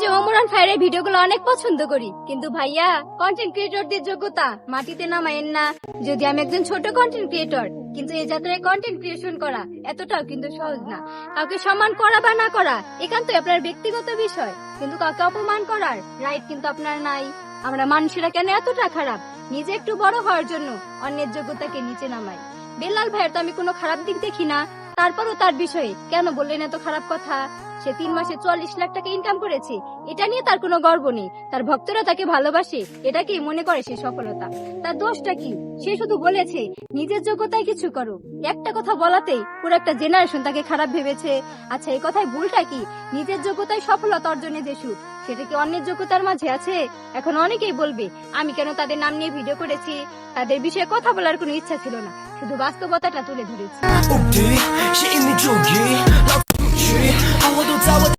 যে ওমরান ভাইয়ের ভিডিওগুলো অনেক পছন্দ করি। কিন্তু ভাইয়া কন্টেন্ট ক্রিয়েটরদের যোগ্যতা মাটিতে নামায়েন না। যদি আমি একজন ছোট কন্টেন্ট ক্রিয়েটর কিন্তু এই যাত্রায় কন্টেন্ট ক্রিয়েশন করা এতটাও কিন্তু সহজ না। কাউকে সম্মান করা বা না করা একান্ত আপনার ব্যক্তিগত বিষয়। কিন্তু কাউকে অপমান করার রাইট কিন্তু আপনার নাই। আমরা মানুষেরা কেন এতটা খারাপ? নিজে একটু বড় হওয়ার জন্য অন্যের যোগ্যতাকে নিচে নামাই। বেলাল ভাইয়ের তো আমি কোনো খারাপ দিক দেখি না। তারপরও তার বিষয়ে কেন বললেন এত খারাপ কথা? সে তিন মাসে চুয়াল্লিশ লাখ টাকা ইনকাম করেছে। এটা নিয়ে তার কোনো গর্ব নেই। তার ভক্তরা তাকে ভালোবাসে, এটাকেই মনে করে সে সফলতা। তার দোষটা কি? সে শুধু বলেছে, নিজের যোগ্যতায় কিছু করো। একটা কথা বলাতেই পুরো একটা জেনারেশন তাকে খারাপ ভেবেছে। আচ্ছা এই কথায় ভুলটা কি? নিজের যোগ্যতায় সফলতা অর্জনে সুখ, সেটা কি অন্যের যোগ্যতার মাঝে আছে? এখন অনেকেই বলবে, আমি কেন তাদের নাম নিয়ে ভিডিও করেছি? তাদের বিষয়ে কথা বলার কোনো ইচ্ছা ছিল না। শুধু বাস্তবতাটা তুলে ধরেছি।